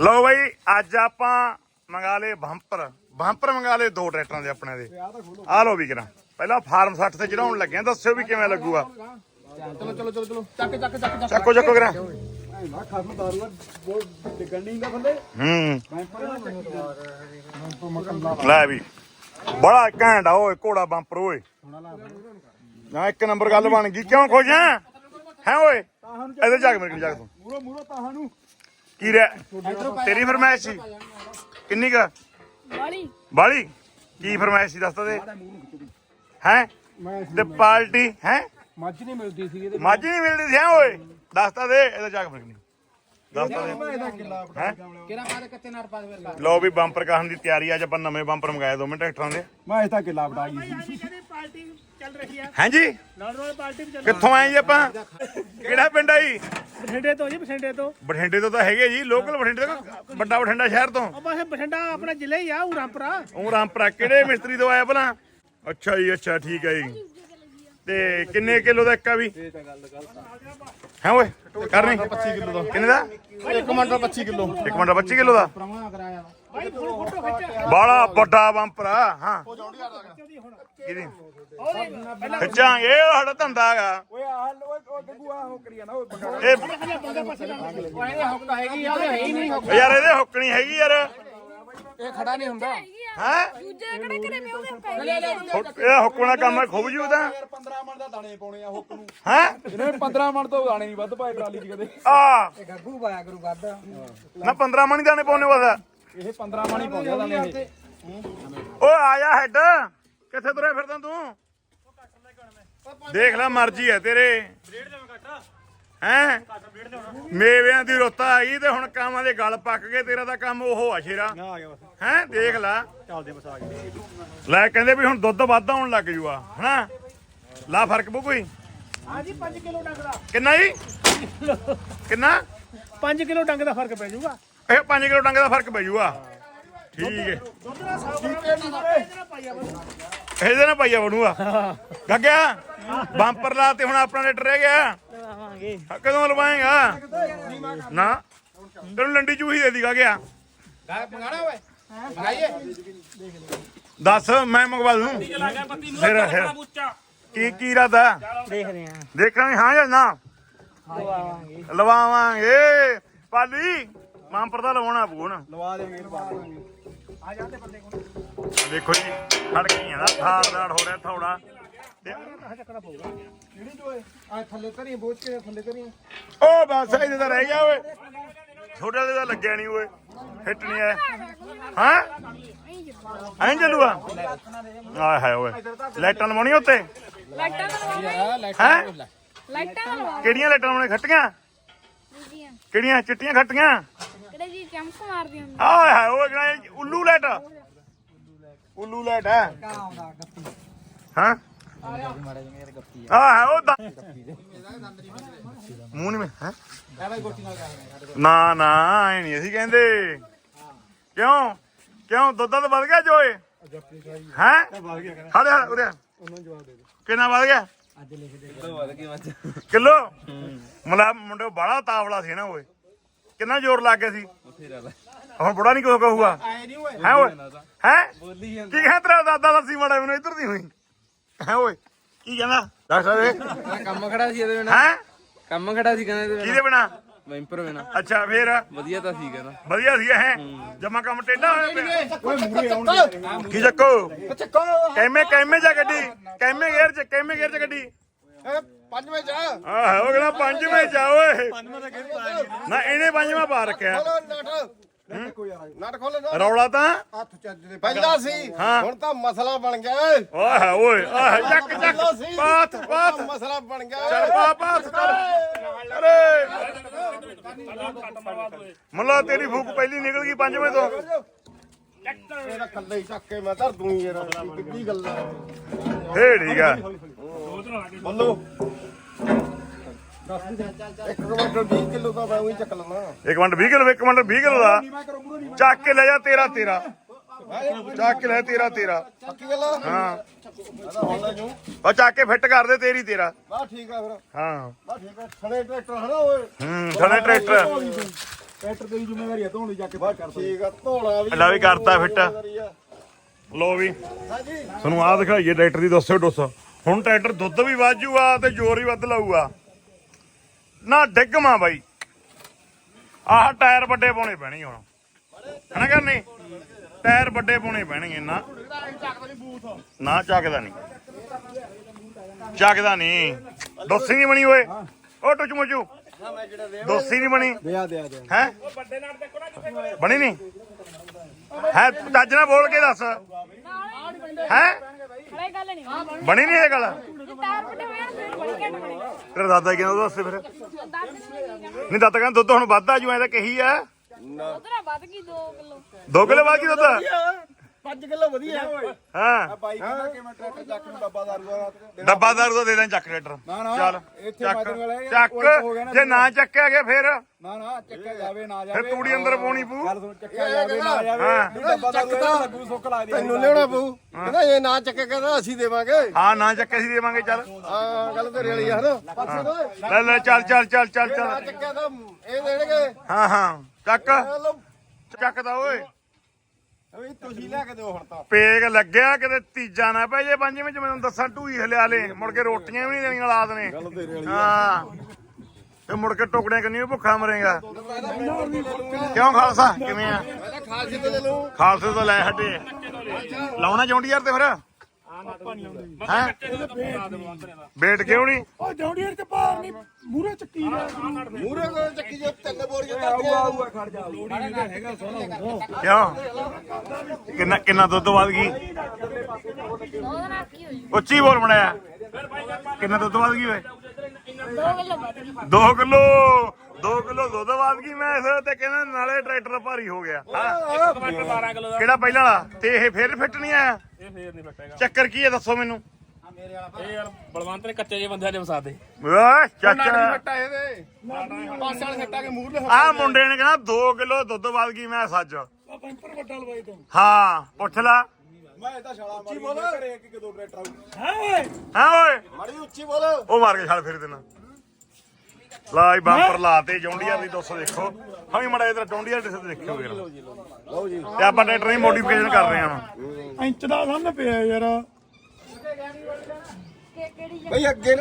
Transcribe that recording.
ਲਓ ਬਈ ਅੱਜ ਆਪਾਂ ਮੰਗਾ ਲਏ ਬੰਪਰ। ਬੰਪਰ ਮੰਗਾ ਲਏ ਦੋ ਟਰੈਕਟਰਾਂ ਦੇ ਆਪਣੇ ਦੇ। ਆ ਲਓ ਵੀ ਕਰਾਂ। ਪਹਿਲਾਂ ਫਾਰਮ 60 ਤੇ ਚੜਾਉਣ ਲੱਗੇ ਆ ਦੱਸਿਓ ਵੀ ਕਿਵੇਂ ਲੱਗੂਗਾ। ਚਲੋ ਚਲੋ ਚਲੋ ਚਲੋ। ਚੱਕ ਚੱਕ ਚੱਕ ਚੱਕ। ਚੱਕੋ ਚੱਕੋ ਕਰਾਂ। ਨਾ ਖਸਮ ਦਾਰੂ ਬਹੁਤ ਡਿੱਗਣ ਨਹੀਂ ਦਾ ਬੰਦੇ। ਹੂੰ। ਮੈਂ ਪਰ ਲੈ ਵੀ। ਬੜਾ ਘੈਂਟ ਆ ਓਏ ਘੋੜਾ ਬੰਪਰ ਓਏ। ਨਾ ਇੱਕ ਨੰਬਰ ਗੱਲ ਬਣ ਗਈ। ਕਿਉਂ ਖੋਜਾਂ ਹੈ ਓਏ? ਇਹਦੇ ਜਾ ਕੇ ਮੇਰੇ ਕੋਲ ਜਾ ਕੇ ਤੂੰ। ਮੂਰੋ ਮੂਰੋ ਤਾਹਾਂ ਨੂੰ। ਕੀ ਰਹਿ? ਤੇਰੀ ਫਰਮਾਇਸ਼ ਸੀ। ਕਿੰਨੀ ਕ? ਵਾਲੀ ਬਾਲੀ? ਕੀ ਫਰਮਾਇਸ਼ ਸੀ ਦੱਸ ਤਾ ਦੇ। ਹੈ? ਮੈਂ ਤੇ ਪਾਰਟੀ ਹੈ? ਮੱਝ ਨਹੀਂ ਮਿਲਦੀ ਸੀ ਇਹਦੇ ਮੱਝ ਨਹੀਂ ਮਿਲਦੀ ਸੀ ਹੈਂ ਓਏ? ਦੱਸ ਤਾ ਦੇ ਇਹਦੇ ਜਾ ਕੇ ਮੇਰੇ ਕਿਹੜਾ ਕੱਤੇ ਨਾਲ ਲਓ ਵੀ ਬੰਪਰ ਕਾਹਨ ਦੀ ਤਿਆਰੀ ਅੱਜ ਆਪਾਂ ਨਵੇਂ ਬੰਪਰ ਮੰਗਾਏ ਦੋ ਮਿੰਟ ਟਰੈਕਟਰਾਂ ਦੇ। ਮੈਂ ਇਹਦਾ ਕਿੱਲਾ ਵਟਾਈ ਸੀ। ਪਾਰਟੀ ਚੱਲ ਰਹੀ ਆ। ਹਾਂਜੀ? ਨਾਲ ਨਾਲ ਪਾਰਟੀ ਵੀ ਚੱਲ ਕਿੱਥੋਂ ਆਏ ਜੀ ਆਪਾਂ? ਕਿਹੜਾ ਪਿੰਡ ਆ ਜੀ? ਬਠਿੰਡੇ ਤੋਂ ਜੀ ਬਠਿੰਡੇ ਤੋਂ। ਬਠਿੰਡੇ ਤੋਂ ਤਾਂ ਹੈਗੇ ਜੀ ਲੋਕਲ ਬਠਿੰਡੇ ਤੋਂ ਵੱਡਾ ਬਠਿੰਡਾ ਸ਼ਹਿਰ ਤੋਂ? ਆ ਬਸ ਬਠਿੰਡਾ ਆਪਣਾ ਜ਼ਿਲ੍ਹਾ ਹੀ ਆ ਉਰਾਂਪਰਾ। ਉਹ ਰਾਮਪੁਰਾ ਕਿਹੜੇ ਮਿਸਤਰੀ ਤੋਂ ਆਇਆ ਭਲਾ? ਅੱਛਾ ਜੀ ਅੱਛਾ ਠੀਕ ਹੈ ਜੀ। ਤੇ ਕਿੰਨੇ ਕਿਲੋ ਦਾ ਇੱਕ ਆ ਵੀ? ਹੈ ਓਏ ਕਰਨੀ? 25 ਕਿਲੋ ਦਾ। ਕਿੰਨੇ ਦਾ? ਇੱਕ ਮੰਡਲ 25 ਕਿਲੋ। ਇੱਕ ਮਿੰਟ 25 ਕਿਲੋ ਦਾ? ਪ੍ਰਮਾ ਕਰਾਇਆ ਵਾ ਭਾਈ ਫੁੱਲ ਫੋਟੋ ਖਿੱਚ ਬਾਲਾ ਵੱਡਾ ਬੰਪਰ ਆ ਹਾਂ। ਕਿਹਦੀ? ਖਿੱਚਾਂਗੇ ਇਹ ਸਾਡਾ ਧੰਦਾ ਹੈਗਾ। ਓਏ ਆ ਓਏ ਉਹ ਗੱਗੂ ਆ ਹੋ ਕਰੀਆ ਨਾ ਬੰਦਾ ਉਹ ਹੁੱਕ ਯਾਰ ਇਹਦੇ ਹੁੱਕਣੀ ਹੈਗੀ ਯਾਰ। ਇਹ ਖੜਾ ਨਹੀਂ ਹੁੰਦਾ। ਹੈ? ਦੂਜੇ ਕਿਹੜੇ ਕਿਹੜੇ ਮੈਂ ਉਹਦੇ ਪੈ ਇਹ ਹੁੱਕਣਾ ਕੰਮ ਹੈ ਖੁੱਬ ਜੂ ਤਾਂ। ਯਾਰ 15 ਮਣ ਦਾ ਦਾਣੇ ਪਾਉਣੇ ਆ ਹੁੱਕ ਨੂੰ। ਹੈ? ਇਹਨੇ 15 ਮਣ ਤੋਂ ਦਾਣੇ ਨਹੀਂ ਵੱਧ ਪਾਏ ਟਰਾਲੀ 'ਚ ਕਦੇ। ਆ। ਗੱਗੂ ਪਾਇਆ ਕਰੂ ਗੱਦ ਨਾ 15 ਮਣੀ ਦਾਣੇ ਪਾਉਣੇ ਬਸ। ਇਹ 15 ਮਣ ਹੀ ਪਾਉਂਦੇ ਆ ਦਾਣੇ। ਇਹ ਓਏ ਆਇਆ ਹੈਡ। ਕਿੱਥੇ ਤੁਰਿਆ ਫਿਰਦਾ ਤੂੰ? ਦੇਖ ਲੈ ਮਰਜ਼ੀ ਹੈ ਤੇਰੇ। ਹੈ? ਮੇਵਿਆਂ ਦੀ ਰੁੱਤ ਆ ਗਈ ਤੇ ਹੁਣ ਕਾਮਾਂ ਦੇ ਗਲ ਪੱਕ ਗਏ ਤੇਰਾ ਤਾਂ ਕੰਮ ਉਹ ਆ ਸ਼ੇਰਾ। ਆ ਗਿਆ ਬਸ। ਹੈ? ਦੇਖ ਲੈ। ਚੱਲਦੇ ਬਸ ਆ ਗਏ ਲੈ ਕਹਿੰਦੇ ਵੀ ਹੁਣ ਦੁੱਧ ਵੱਧ ਆਉਣ ਲੱਗ ਜੂਆ ਹਨਾ? ਲਾ ਫ਼ਰਕ ਪਊ ਕੋਈ? ਹਾਂ ਜੀ 5 ਕਿਲੋ ਡੰਗ ਦਾ। ਕਿੰਨਾ ਜੀ? ਕਿੰਨਾ? 5 ਕਿਲੋ ਡੰਗ ਦਾ ਫ਼ਰਕ ਪੈ ਜਾਊਗਾ ਇਹ 5 ਕਿਲੋ ਡੰਗ ਦਾ ਫ਼ਰਕ ਪੈ ਜੂਗਾ ਠੀਕ ਹੈ। ਦੁੱਧ ਦਾ 100 ਗ੍ਰਾਮ ਇਹਦੇ ਨਾਲ ਪਾਈਆ ਬਸ ਇਹਦੇ ਨਾਲ ਪਾਈਆ ਬਣੂਗਾ ਗੱਗਿਆ ਬੰਪਰ ਲਾ ਤੇ ਹੁਣ ਆਪਣਾ ਰੇਟ ਰਹਿ ਗਿਆ। ਲਵਾਵਾਂਗੇ ਕਦੋਂ ਲਵਾਏਗਾ? ਨਾ ਤੈਨੂੰ ਲੰਡੀ ਚੂਹੀ ਦੇ ਦੀਗਾ ਗਿਆ ਮੰਗਾਣਾ ਓਏ? ਮੰਗਾਈਏ? ਦੱਸ ਮੈਂ ਮੰਗਵਾ ਦੂੰ। ਫਿਰ ਫਿਰ। ਕੀ ਕੀ ਇਰਾਦਾ? ਦੇਖਦੇ ਆਂ ਦੇਖਾਂਗੇ ਹਾਂ ਜਾਂ ਨਾ? ਲਵਾਵਾਂਗੇ। ਲਵਾਵਾਂਗੇ। ਪਾਲੀ ਮਾਂਪਰ ਦਾ ਲਵਾਉਣਾ ਪਊ ਨਾ। ਲਵਾ ਦੇਵਾਂਗੇ ਲਵਾ ਦੇਵਾਂਗੇ ਦੇਖੋ ਜੀ ਖੜਕੀਆਂ ਦਾ ਥਾਰ ਦਾੜ ਹੋ ਰਿਹਾ ਥੋੜਾ ਤੇ ਕਿਹੜੀ ਦੋਏ ਆ ਥੱਲੇ ਕਰੀ ਬੋਝ ਕੇ ਥੱਲੇ ਕਰੀ ਉਹ ਬਸ ਇਹਦੇ ਤਾਂ ਰਹਿ ਗਿਆ ਓਏ। ਛੋਟੇ ਵਾਲੇ ਦਾ ਲੱਗਿਆ ਨਹੀਂ ਓਏ। ਹਿੱਟ ਨਹੀਂ ਆਇਆ। ਹਾਂ? ਐਂ ਚੱਲੂਗਾ? ਆਏ ਹਾਏ ਓਏ। ਲਾਈਟਾਂ ਲਵਾਉਣੀ ਉੱਤੇ? ਲਾਈਟਾਂ ਦਾ ਲਵਾਵਾਂਗੇ ਲਾਈਟਾਂ ਦਾ ਕਿਹੜੀਆਂ ਲਾਈਟਾਂ ਲਾਉਣੇ ਖੱਟੀਆਂ? ਕਿਹੜੀਆਂ? ਚਿੱਟੀਆਂ ਖੱਟੀਆਂ? ਕਿਹੜੇ ਜੀ ਚਮਕ ਮਾਰਦੀ ਹੁੰਦੀ ਆਏ ਹਾਏ ਓਏ, ਕਿਹੜਾ ਉੱਲੂ ਲਾਈਟ ਉੱਲੂ ਲਾਈਟ ਹੈ ਹਾਂ? ਆ ਉਹ ਦਾ। ਮੂੰਹ ਨਹੀਂ ਹੈ? ਨਾ ਨਾ ਐ ਨਹੀਂ ਅਸੀਂ ਕਹਿੰਦੇ। ਕਿਉਂ? ਕਿਉਂ? ਦੁੱਧ ਤਾਂ ਵੱਧ ਗਿਆ ਜੋਏ? ਹੈ? ਹਾਲੇ ਹਾਲੇ ਉਰੇ ਕਿੰਨਾ ਵੱਧ ਗਿਆ? ਕਿਲੋ? ਮਲਾ ਮੁੰਡੇ ਬਾਲਾ ਤਾਵਲਾ ਸੀ ਨਾ ਓਏ। ਕਿੰਨਾ ਜ਼ੋਰ ਲੱਗ ਗਿਆ ਸੀ? ਹੁਣ ਬੁੜਾ ਨਹੀਂ ਕੁਝ ਕਹੂਗਾ। ਹੈ ਓਏ? ਹੈ? ਕੀ ਕਹਿੰਦਾ ਤੇਰਾ ਦਾਦਾ ਦੱਸੀ ਮਾੜਾ ਮੈਨੂੰ ਇੱਧਰ ਦੀ ਹੋਈ। ਹੈ ਓਏ ਕੀ ਕਹਿੰਦਾ? ਦੱਸ ਦੇ। ਕੰਮ ਖੜਾ ਸੀ ਇਹਦੇ ਬਿਨਾ। ਹੈ? ਕੰਮ ਖੜਾ ਸੀ ਕਹਿੰਦੇ ਇਹਦੇ ਕਿਹਦੇ ਬਿਨਾ? ਵੈਂਪਰ ਬਿਨਾ। ਅੱਛਾ ਫੇਰ? ਵਧੀਆ ਤਾਂ ਸੀ ਕਹਿੰਦਾ। ਵਧੀਆ ਸੀ ਹੈ। ਜਮਾ ਕੰਮ ਟੇਢਾ ਹੋਇਆ ਪਿਆ। ਓਏ ਮੂਰੇ ਆਉਣਗੇ। ਕੀ ਚੱਕੋ? ਚੱਕੋ। ਕੈਮੇ ਕੈਮੇ ਜਾ ਗੱਡੀ। ਕੈਮੇ ਗੇਅਰ ਚ ਕੈਮੇ ਗੇਅਰ ਚ ਗੱਡੀ। ਪੰਜਵੇਂ ਚ ਆਹ ਹੋ ਗਿਆ ਪੰਜਵੇਂ ਜਾ ਓਏ ਨਾ ਇਹਨੇ ਪੰਜਵਾਂ ਪਾ ਰੱਖਿਆ। ਨਟ। ਖੋਲ ਰੌਲਾ ਤਾਂ? ਹੱਥ ਚੱਜ ਦੇ ਪਹਿਲਾਂ ਸੀ ਹਾਂ। ਹੁਣ ਤਾਂ ਮਸਲਾ ਬਣ ਗਿਆ ਓਏ ਆਹ ਓਏ ਆਹ ਚੱਕ ਚੱਕ। ਪਾਥ ਪਾਥ। ਮਸਲਾ ਬਣ ਗਿਆ ਚੱਲ ਪਾ ਪਾਥ ਚੱਲ। ਅਰੇ। ਮੁੱਲਾ ਤੇਰੀ ਫੂਕ ਪਹਿਲੀ ਨਿਕਲ ਗਈ ਪੰਜਵੇਂ ਤੋਂ। ਇਹਦਾ ਕੱਲੇ ਹੀ ਚੱਕ ਕੇ ਮੈਂ ਧਰ ਦੂੰ ਯਾਰ ਕਿੱਡੀ ਗੱਲ ਆ? ਫੇਰ ਠੀਕ ਆ। ਬੱਲੋ ਇੱਕ ਕੁਇੰਟਲ 20 ਕਿਲੋ ਦਾ ਮੈਂ ਉਹੀ ਚੱਕ ਲਵਾਂ ਇੱਕ ਮਿੰਟ 20 ਕਿਲੋ ਇੱਕ ਮਿੰਟ 20 ਕਿਲੋ ਦਾ। ਚੱਕ ਕੇ ਲੈ ਜਾ ਤੇਰਾ ਤੇਰਾ। ਚੱਕ ਕੇ ਲੈ ਤੇਰਾ ਤੇਰਾ। ਪੱਕੀ ਗੱਲ ਆ ਹਾਂ। ਇਹਦਾ ਹੁਣ ਲੈ ਜੂ ਉਹ ਚੱਕ ਕੇ ਫਿੱਟ ਕਰ ਦੇ ਤੇਰੀ ਤੇਰਾ। ਬਾ ਠੀਕ ਆ ਫਿਰ। ਹਾਂ। ਬਾ ਠੀਕ ਆ। ਖੜੇ ਟਰੈਕਟਰ ਹਨਾ ਓਏ। ਹੂੰ ਥਣੇ ਟਰੈਕਟਰ। ਟਰੈਕਟਰ ਦੀ ਜ਼ਿੰਮੇਵਾਰੀ ਹੈ ਧੋਣ ਦੀ ਜਾ ਕੇ ਬਸ ਠੀਕ ਆ ਧੋਣਾ ਵੀ ਲੈ ਵੀ ਕਰਤਾ ਫਿੱਟ। ਲੋ ਵੀ। ਹਾਂਜੀ। ਤੁਹਾਨੂੰ ਆਹ ਦਿਖਾਈਏ ਟਰੈਕਟਰ ਦੀ ਦੱਸਿਓ ਡੁੱਸ। ਹੁਣ ਟਰੈਕਟਰ ਦੁੱਧ ਵੀ ਵਾਜੂਗਾ ਤੇ ਜ਼ੋਰ ਵੀ ਵੱਧ ਲਾਊਗਾ। ਨਾ ਡਿੱਗਮਾ ਬਾਈ। ਆਹ ਟਾਇਰ ਵੱਡੇ ਪਾਉਣੇ ਪੈਣਗੇ ਹੁਣ। ਹਨਾ ਕਰਨੀ ਟਾਇਰ ਵੱਡੇ ਪਾਉਣੇ ਪੈਣਗੇ ਨਾ। ਨਾ ਚੱਕਦਾ ਨਹੀਂ। ਚੱਕਦਾ ਨਹੀਂ। ਦੋਸੀ ਨਹੀਂ ਬਣੀ ਓਏ। ਓ ਟੁੱਚ ਮੁੱਚੂ। ਦੋਸੀ ਨਹੀਂ ਬਣੀ। ਹੈ? ਬਣੀ ਨਹੀਂ? ਹੈ ਚੱਜ ਨਾਲ ਬੋਲ ਕੇ ਦੱਸ। ਹੈ? ਹਲੇ ਗੱਲ ਨਹੀਂ। ਬਣੀ ਬਣੀ ਨਹੀਂ ਇਹ ਗੱਲ? ਤੇਰਾ ਦਾਦਾ ਕਹਿੰਦਾ ਉਹ ਦੱਸ ਫਿਰ ਨਹੀਂ ਦਾਦਾ ਕਹਿੰਦਾ ਦੁੱਧ ਹੁਣ ਵੱਧਦਾ ਜੂ ਐ ਤਾਂ ਕਹੀ ਆ। ਉਧਰ ਵੱਧ ਗਈ 2 ਕਿਲੋ। 2 ਕਿਲੋ ਵੱਧ ਗਈ ਦੁੱਧ? 5 ਕਿਲੋ ਵਧੀਆ ਓਏ। ਹਾਂ। ਬਾਈ ਕਹਿੰਦਾ ਕਿਵੇਂ ਟਰੈਕਟਰ ਚੱਕ ਨੂੰ ਡੱਬਾ ਦਾਰੂ ਦਾ ਡੱਬਾ ਦਾਰੂ ਦਾ ਦੇ ਦਾਂ ਚੱਕ ਲੈਟਰ ਨਾ, ਨਾ, ਚੱਲ ਇੱਥੇ ਚੱਕ। ਮਾਜਨ ਵਾਲਾ ਇਹ ਚੱਕ। ਉਲਟ ਹੋ ਗਿਆ ਨਾ ਜੇ ਨਾ ਚੱਕਿਆ ਗਿਆ ਫਿਰ? ਨਾ ਨਾ ਚੱਕਿਆ ਜਾਵੇ ਨਾ ਜਾਵੇ। ਫਿਰ ਤੂੜੀ ਅੰਦਰ ਪਾਉਣੀ ਪੂ ਗੱਲ ਸੁਣ ਚੱਕਿਆ ਜਾਵੇ ਨਾ ਜਾਵੇ। ਹਾਂ। ਨਹੀਂ ਡੱਬਾ ਦਾਰੂ ਦਾ ਲੱਗੂ ਸੁੱਕ ਲੱਗਦੀ ਤੈਨੂੰ ਲਿਆਉਣਾ ਪਊ। ਕਹਿੰਦਾ ਇਹ ਨਾ ਚੱਕੇ ਕਹਿੰਦਾ ਅਸੀਂ ਦੇਵਾਂਗੇ। ਹਾਂ ਨਾ ਦੇਵਾਂਗੇ ਚੱਲ। ਹਾਂ ਗੱਲ ਤੇਰੇ ਵਾਲੀ ਆ ਹਨਾ? ਪਾਸੇ ਤੋਂ ਲੈ ਲੈ ਚੱਲ ਚੱਲ ਚੱਲ ਚੱਲ ਨਾ ਚੱਲ। ਚੱਕਿਆ ਤਾਂ ਇਹ ਦੇਣਗੇ। ਹਾਂ ਹਾਂ। ਚੱਕ। ਚਲੋ ਚੱਕਦਾ ਓਏ। ਵੀ ਤੁਸੀਂ ਲਿਆ ਕੇ ਦਿਓ ਹੁਣ ਤਾਂ। ਪੇਗ ਲੱਗਿਆ ਕਿਤੇ ਤੀਜਾ ਨਾ ਪੈ ਜੇ ਪੰਜਵੇਂ ਚ ਮੈਨੂੰ ਦੱਸਾਂ ਢੂਈ ਹਲਿਆ ਲੈ। ਮੁੜ ਕੇ ਰੋਟੀਆਂ ਵੀ ਨਹੀਂ ਦੇਣੀਆਂ ਔਲਾਦ ਨੇ। ਗੱਲ ਤੇਰੇ ਵਾਲੀ ਹਾਂ। ਤੇ ਮੁੜ ਕੇ ਟੁਕੜਿਆਂ ਕੰਨੀ ਵੀ ਭੁੱਖਾ ਮਰੇਗਾ। ਕਿਉਂ ਖਾਲਸਾ? ਕਿਵੇਂ ਆ? ਖਾਲਸੇ ਤੇ ਲੈ ਲਊ। ਖਾਲਸੇ ਤੋਂ ਲੈ ਹਟੇ। ਲਾਉਣਾ ਚਾਹੁੰਦੀ ਯਾਰ ਤੇ ਫਿਰ? ਹੈ? ਵੇਟ ਕਿਉਂ ਨਹੀਂ? ਉਹ ਜੌਂਡੀਅਰ ਚ ਭਾਰ ਨਹੀਂ ਮੂਰੇ ਚੱਕੀ ਦਾ ਮੂਰੇ ਕੋਲ ਚੱਕੀ ਜੇ ਤਿੰਨ ਬੋਰੀਆਂ ਆਊਗਾ ਖੜ ਜਾ। ਹੈਗਾ ਸੋਨਾ ਕਿਉਂ? ਕਿੰਨਾ ਕਿੰਨਾ ਦੁੱਧ ਵੱਧ ਗਈ? ਉਹਦਾ ਨਾਲ ਕੀ ਉੱਚੀ ਬੋਲ ਬਣਾਇਆ ਕਿੰਨਾ ਦੁੱਧ ਵੱਧ ਗਈ ਓਏ? 2 ਕਿਲੋ ਵੱਧ ਗਈ 2 ਕਿਲੋ। 2 ਕਿਲੋ ਦੁੱਧ ਵੱਧ ਗਈ ਮੈਂ ਇਸ ਤੇ ਕਹਿੰਦਾ ਨਾਲੇ ਟਰੈਕਟਰ ਭਾਰੀ ਹੋ ਗਿਆ। ਹਾਂ। 12 ਕਿਲੋ ਦਾ। ਕਿਹੜਾ ਪਹਿਲਾਂ ਵਾਲਾ? ਤੇ ਇਹ ਫੇਰ ਫਿੱਟ ਨਹੀਂ ਆਇਆ? ਇਹ ਫੇਰ ਨਹੀਂ ਫਟੇਗਾ। ਚੱਕਰ ਕੀ ਹੈ ਦੱਸੋ ਮੈਨੂੰ? ਇਹ ਯਾਰ ਬਲਵੰਤ ਨੇ ਕੱਚੇ ਜਿਹੇ ਬੰਦਿਆਂ ਦੇ ਵਸਾ ਦੇ। ਵਾਹ ਚਾਚਾ ਫੱਟਾ ਇਹਦੇ। ਪਾਸੇ ਵਾਲੇ ਸੱਟਾ ਕੇ ਮੂਰ ਆ ਮੁੰਡੇ ਨੇ ਕਹਿੰਦਾ 2 ਕਿਲੋ ਦੁੱਧ ਵੱਧ ਗਈ ਮੈਂ ਸੱਚ ਪੈਂਪਰ ਵੱਡਾ ਲਵਾਈ ਤੂੰ। ਹਾਂ ਪੁੱਛ ਲਾ। ਮੈਂ ਤਾਂ ਛਾਲਾ ਮਾਰੀ ਘਰੇ ਇੱਕ ਦੋ ਟਰੈਕਟਰ ਹਾਂ ਓਏ। ਹਾਂ ਓਏ। ਮਾੜੀ ਉੱਚੀ ਬੋਲ। ਉਹ ਮਾਰ ਕੇ ਛਾਲ ਫੇਰ ਦੇਣਾ। ਲਾਈ ਬੰਪਰ ਲਾਤੇ ਜੌਂਡੀਆਂ ਦੀ 200 ਦੇਖੋ। ਹਾਂ ਵੀ ਮੜਾ ਇਧਰ ਜੌਂਡੀਆਂ ਦੇ ਦੇਖਿਓ ਵੀਰ ਲਓ ਜੀ ਤੇ ਆਪਾਂ ਟਰੈਕਟਰ ਦੀ ਮੋਡੀਫਿਕੇਸ਼ਨ ਕਰ ਰਹੇ ਹਾਂ ਇੰਚ ਦਾ ਸਾਹਮਣੇ ਪਿਆ ਯਾਰ। ਕਿ ਕਿਹੜੀ ਬਈ ਅੱਗੇ